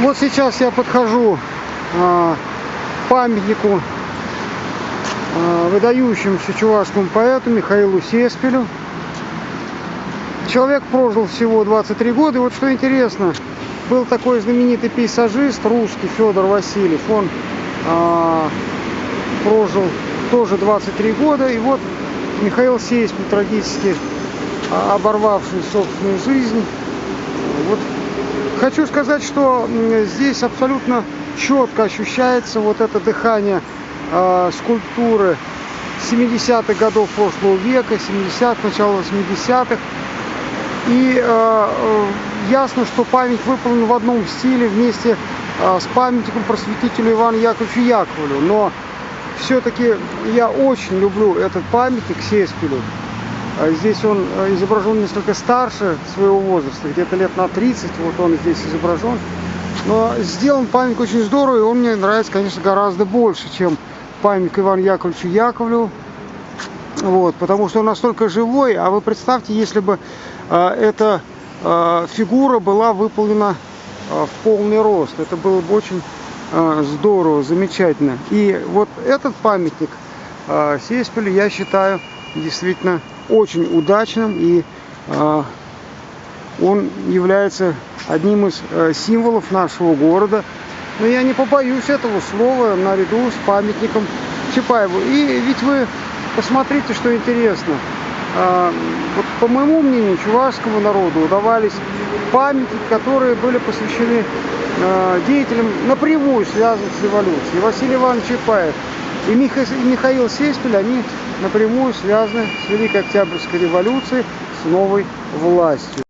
Вот сейчас я подхожу а, к памятнику а, выдающемуся чувашскому поэту Михаилу Сеспелю. Человек прожил всего 23 года. И вот что интересно, был такой знаменитый пейзажист русский Федор Васильев. Он а, прожил тоже 23 года. И вот Михаил Сеспель, трагически а, оборвавший собственную жизнь. Хочу сказать, что здесь абсолютно четко ощущается вот это дыхание э, скульптуры 70-х годов прошлого века, 70-х, начала 80-х. И э, э, ясно, что память выполнена в одном стиле вместе э, с памятником просветителю Ивану Яковлевичу Яковлеву. Но все-таки я очень люблю этот памятник Сеспелю. А Здесь он э, изображен несколько старше своего возраста, где-то лет на 30, вот он здесь изображен. Но сделан памятник очень здорово, и он мне нравится, конечно, гораздо больше, чем памятник Ивану Яковлевичу Яковлеву. Вот, потому что он настолько живой, а вы представьте, если бы э, эта э, фигура была выполнена э, в полный рост, это было бы очень э, здорово, замечательно. И вот этот памятник э, Сеспелю я считаю действительно очень удачным и э, он является одним из э, символов нашего города. Но я не побоюсь этого слова наряду с памятником Чапаеву. И ведь вы посмотрите, что интересно. А, вот по моему мнению, чувашскому народу удавались памятники, которые были посвящены а, деятелям напрямую связанных с революцией. Василий Иванович Чапаев и Михаил Сеспель, они напрямую связаны с Великой Октябрьской революцией, с новой властью.